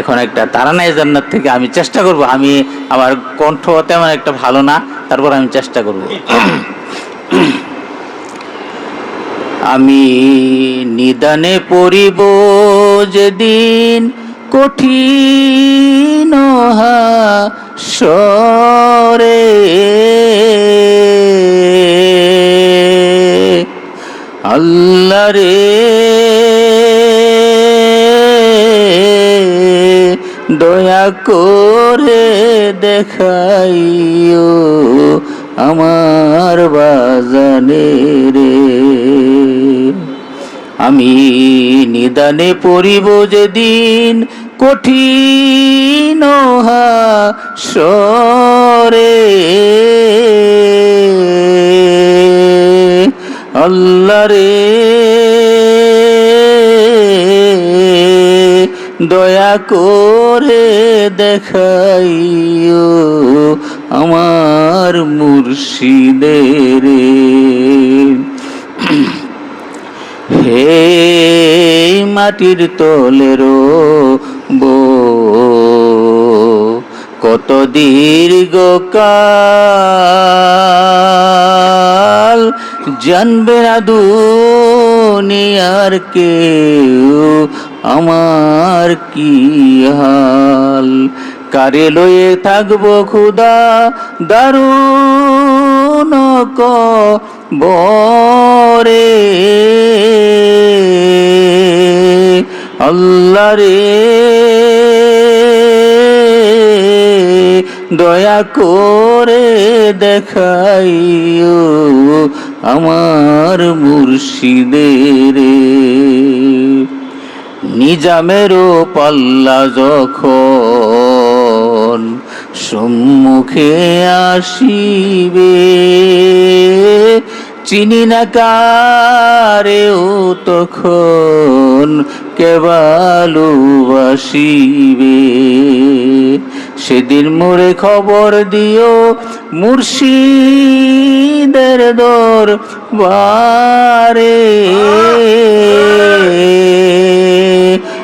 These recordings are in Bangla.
এখন একটা তারানাই জান্নাত থেকে আমি চেষ্টা করব। আমি আমার কণ্ঠ তেমন একটা ভালো না, তারপর আমি চেষ্টা করব। আমি নিদানে পড়িব যেদিন কঠিন সরে আল্লাহ করে দেখাইও আমার বাজানে রে। আমি নিদানে পড়িব যেদিন কঠিন সরে আল্লাহ রে দয়া করে দেখাইও আমার মুর্শিদের। হে মাটির তলেরো বো কত দীর্ঘ কাল জানবে না দুনিয়ার কেউ আমার কি হাল? কারে লয়ে থাকব খুদা দারুণ নক বরে আল্লাহ রে দয়া করে দেখাইও আমার মুর্শিদের। নিজামেরও পাল্লা যখন সম্মুখে আসিবে, চিনি না কারেও তখন কেবালুবাসিবে সেদিন মোরে খবর দিও মুর্শিদের দর বারে।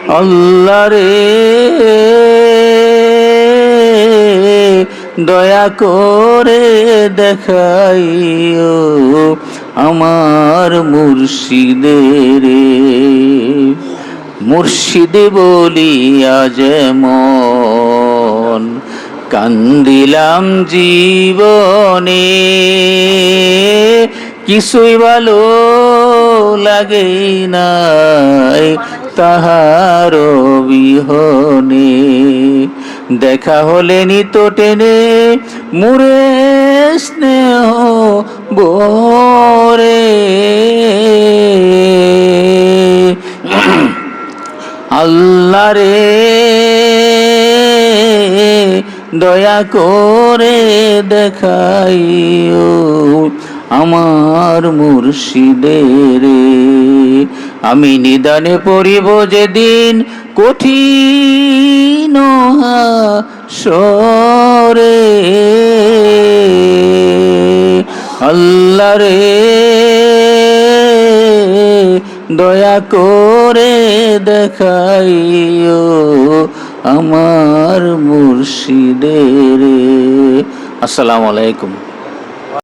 আল্লাহ রে, দয়া করে দেখাইও আমার মুর্শিদের। মুর্শিদে বলিয়া যেমন কান্দিলাম জীবনে। কিছুই ভালো লাগে নাই তাহার বিহনে দেখা হলে নিত টেনে মুরে স্নেহ বরে আল্লাহ রে দয়া করে দেখাইও আমার মুর্শিদের। আমি নিদানে পড়িব যেদিন কঠিন সরে আল্লাহ রে দয়া করে দেখাইও আমার মুর্শিদের। আসসালামু আলাইকুম।